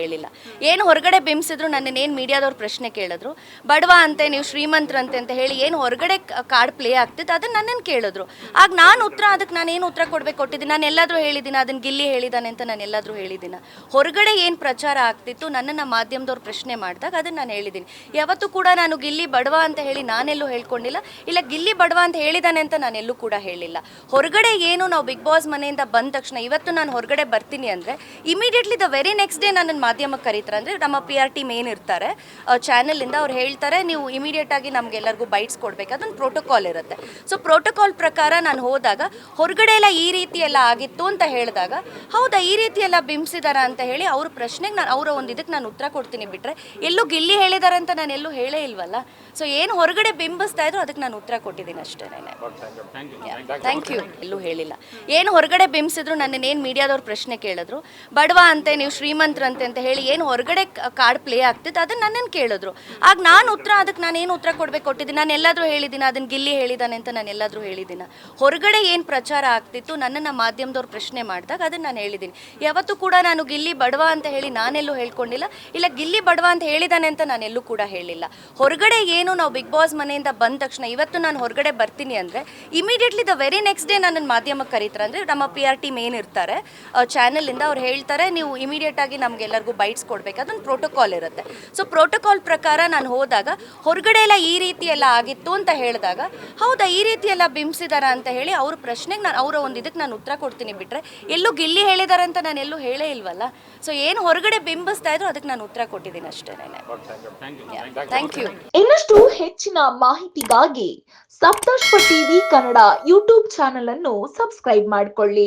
ಹೇಳಿಲ್ಲ. ಏನು ಹೊರಗಡೆ ಬಿಂಬಿಸಿದ್ರು ನನ್ನನ್ನೇನು ಮೀಡಿಯಾದವ್ರು ಪ್ರಶ್ನೆ ಕೇಳಿದ್ರು. ಬಡವ ಅಂತೆ, ನೀವು ಶ್ರೀಮಂತರಂತೆ ಅಂತ ಹೇಳಿ ಏನು ಹೊರಗಡೆ ಕಾರ್ಡ್ ಪ್ಲೇ ಆಗ್ತಿತ್ತು, ಅದನ್ನು ನನ್ನನ್ನು ಕೇಳಿದ್ರು. ಆಗ ನಾನು ಉತ್ತರ ಅದಕ್ಕೆ ನಾನು ಏನು ಉತ್ತರ ಕೊಡ್ಬೇಕು ಕೊಟ್ಟಿದ್ದೀನಿ. ನಾನು ಎಲ್ಲಾದರೂ ಹೇಳಿದ್ದೀನಿ ಅದನ್ನು ಗಿಲ್ಲಿ ಹೇಳಿದ್ದಾನೆ ಅಂತ ನಾನು ಎಲ್ಲಾದರೂ ಹೇಳಿದ್ದೀನಿ ಹೊರಗಡೆ ಏನು ಪ್ರಚಾರ ಆಗ್ತಿತ್ತು, ನನ್ನನ್ನು ಮಾಧ್ಯಮದವ್ರು ಪ್ರಶ್ನೆ ಮಾಡಿದಾಗ ಅದನ್ನ ನಾನು ಹೇಳಿದ್ದೀನಿ ಯಾವತ್ತೂ ಕೂಡ ನಾನು ಗಿಲ್ಲಿ ಬಡವ ಅಂತ ಹೇಳಿ ನಾನೆಲ್ಲೂ ಹೇಳ್ಕೊಂಡಿಲ್ಲ, ಇಲ್ಲ ಗಿಲ್ಲಿ ಬಡವ ಅಂತ ಹೇಳಿದಾನೆ ಅಂತ ನಾನು ಎಲ್ಲೂ ಕೂಡ ಹೇಳಿಲ್ಲ. ಹೊರಗಡೆ ಏನು ನಾವು ಬಿಗ್ ಬಾಸ್ ಮನೆಯಿಂದ ಬಂದ ತಕ್ಷಣ, ಇವತ್ತು ನಾನು ಹೊರಗಡೆ ಬರ್ತೀನಿ ಅಂದರೆ immediately the very next day ನನ್ನ ಮಾಧ್ಯಮಕ್ಕೆ ಕರೀತಾರೆ ಅಂದರೆ ನಮ್ಮ ಪಿ ಆರ್ ಟೀಮ್ ಏನಿರ್ತಾರೆ ಚಾನಲಿಂದ ಅವ್ರು ಹೇಳ್ತಾರೆ, ನೀವು ಇಮಿಡಿಯೇಟ್ ಆಗಿ ನಮಗೆಲ್ಲರಿಗೂ ಬೈಟ್ಸ್ ಕೊಡಬೇಕು. ಅದೊಂದು ಪ್ರೋಟೋಕಾಲ್ ಇರುತ್ತೆ. ಸೊ ಪ್ರೋಟೋಕಾಲ್ ಪ್ರಕಾರ ನಾನು ಹೋದಾಗ, ಹೊರಗಡೆ ಎಲ್ಲ ಈ ರೀತಿ ಎಲ್ಲ ಆಗಿತ್ತು ಅಂತ ಹೇಳಿದಾಗ, ಹೌದಾ, ಈ ರೀತಿ ಎಲ್ಲ ಬಿಂಬಿಸಿದಾರ ಅಂತ ಹೇಳಿ ಅವ್ರ ಪ್ರಶ್ನೆಗೆ ನಾನು, ಅವರ ಒಂದು ಇದಕ್ಕೆ ನಾನು ಉತ್ತರ ಕೊಡ್ತೀನಿ ಬಿಟ್ಟರೆ ಎಲ್ಲೂ ಗಿಲ್ಲಿ ಹೇಳಿದ್ದಾರೆ ಅಂತ ನಾನು ಎಲ್ಲೂ ಹೇಳೇ ಇಲ್ವಲ್ಲ? ಸೊ ಏನು ಹೊರಗಡೆ ಬಿಂಬಿಸ್ತಾ ಇದ್ರು ಅದಕ್ಕೆ ನಾನು ಉತ್ತರ ಕೊಟ್ಟಿದ್ದೀನಿ ಅಷ್ಟೇ ಥ್ಯಾಂಕ್ ಯು ಎಲ್ಲೂ ಹೇಳಿಲ್ಲ. ಏನು ಹೊರಗಡೆ ಬಿಂಬಿಸಿದ್ರು ನನ್ನನ್ನೇನು ಮೀಡಿಯಾದವ್ರು ಪ್ರಶ್ನೆ ಕೇಳಿದ್ರು? ಬಡವ ಅಂತೆ, ನೀವು ಶ್ರೀಮಂತರಂತೆ ಅಂತ ಹೇಳಿ ಏನು ಹೊರಗಡೆ ಕಾರ್ಡ್ ಪ್ಲೇ ಆಗ್ತಿತ್ತು, ಅದನ್ನ ನನ್ನನ್ನು ಕೇಳಿದ್ರು. ಆಗ ನಾನು ಉತ್ತರ ಅದಕ್ಕೆ ನಾನು ಏನು ಉತ್ತರ ಕೊಡ್ಬೇಕು ಕೊಟ್ಟಿದ್ದೀನಿ. ನಾನು ಎಲ್ಲಾದರೂ ಹೇಳಿದ್ದೀನಿ ಅದನ್ನ ಗಿಲ್ಲಿ ಹೇಳಿದ್ದಾನೆ ಅಂತ ನಾನು ಎಲ್ಲಾದರೂ ಹೇಳಿದ್ದೀನಿ ಹೊರಗಡೆ ಏನು ಪ್ರಚಾರ ಆಗ್ತಿತ್ತು, ನನ್ನನ್ನು ಮಾಧ್ಯಮದವ್ರು ಪ್ರಶ್ನೆ ಮಾಡಿದಾಗ ಅದನ್ನ ನಾನು ಹೇಳಿದ್ದೀನಿ ಯಾವತ್ತೂ ಕೂಡ ನಾನು ಗಿಲ್ಲಿ ಬಡವ ಅಂತ ಹೇಳಿ ನಾನೆಲ್ಲೂ ಹೇಳ್ಕೊಂಡಿಲ್ಲ, ಇಲ್ಲ ಗಿಲ್ಲಿ ಬಡವ ಅಂತ ಹೇಳಿದ್ದಾನೆ ಅಂತ ನಾನು ಎಲ್ಲೂ ಕೂಡ ಹೇಳಿಲ್ಲ. ಹೊರಗಡೆ ಏನು ನಾವು ಬಿಗ್ ಬಾಸ್ ಮನೆಯಿಂದ ಬಂದ ತಕ್ಷಣ ಇವತ್ತು ನಾನು ಹೊರಗಡೆ ಬರ್ತೀನಿ ಅಂದರೆ immediately the very next day ನನ್ನನ್ನು ಮಾಧ್ಯಮಕ್ಕೆ ಕರೀತಾರೆ. ಅಂದರೆ ನಮ್ಮ ಪಿ ಆರ್ ಟೀಮ್ ಏನಿರ್ತಾರೆ ಚಾನಲಿಂದ ಅವ್ರು ಹೇಳ್ತಾರೆ, ನೀವು ಇಮಿಡಿಯೇಟ್ ಆಗಿ ನಮಗೆಲ್ಲರಿಗೂ ಬೈಟ್ಸ್ ಕೊಡಬೇಕು, ಅದೊಂದು ಪ್ರೋಟೋಕಾಲ್ ಇರುತ್ತೆ. ಸೊ ಪ್ರೋಟೋಕಾಲ್ ಪ್ರಕಾರ ನಾನು ಹೋದಾಗ, ಹೊರಗಡೆ ಎಲ್ಲ ಈ ರೀತಿ ಎಲ್ಲ ಆಗಿತ್ತು ಅಂತ ಹೇಳಿದಾಗ, ಹೌದಾ, ಈ ರೀತಿ ಎಲ್ಲ ಬಿಂಬಿಸಿದಾರ ಅಂತ ಹೇಳಿ ಅವ್ರ ಪ್ರಶ್ನೆಗೆ ನಾನು, ಅವರ ಒಂದು ಇದಕ್ಕೆ ನಾನು ಉತ್ತರ ಕೊಡ್ತೀನಿ ಬಿಟ್ಟರೆ ಎಲ್ಲೂ ಗಿಲ್ಲಿ ಹೇಳಿದ್ದಾರೆ ಅಂತ ನಾನು ಎಲ್ಲೂ ಹೇಳೇ ಇಲ್ವಲ್ಲ? ಸೊ ಏನು ಹೊರಗಡೆ ಬಿಂಬಿಸ್ತಾ ಇದ್ರು ಅದಕ್ಕೆ ನಾನು ಉತ್ತರ ಕೊಟ್ಟಿದ್ದೀನಿ ಅಷ್ಟೇ ಥ್ಯಾಂಕ್ ಯು ಇನ್ನಷ್ಟು ಹೆಚ್ಚಿನ ಮಾಹಿತಿಗಾಗಿ Saptashwa TV Kannada YouTube channel ಅನ್ನು ಸಬ್ಸ್ಕ್ರೈಬ್ ಮಾಡಿಕೊಳ್ಳಿ.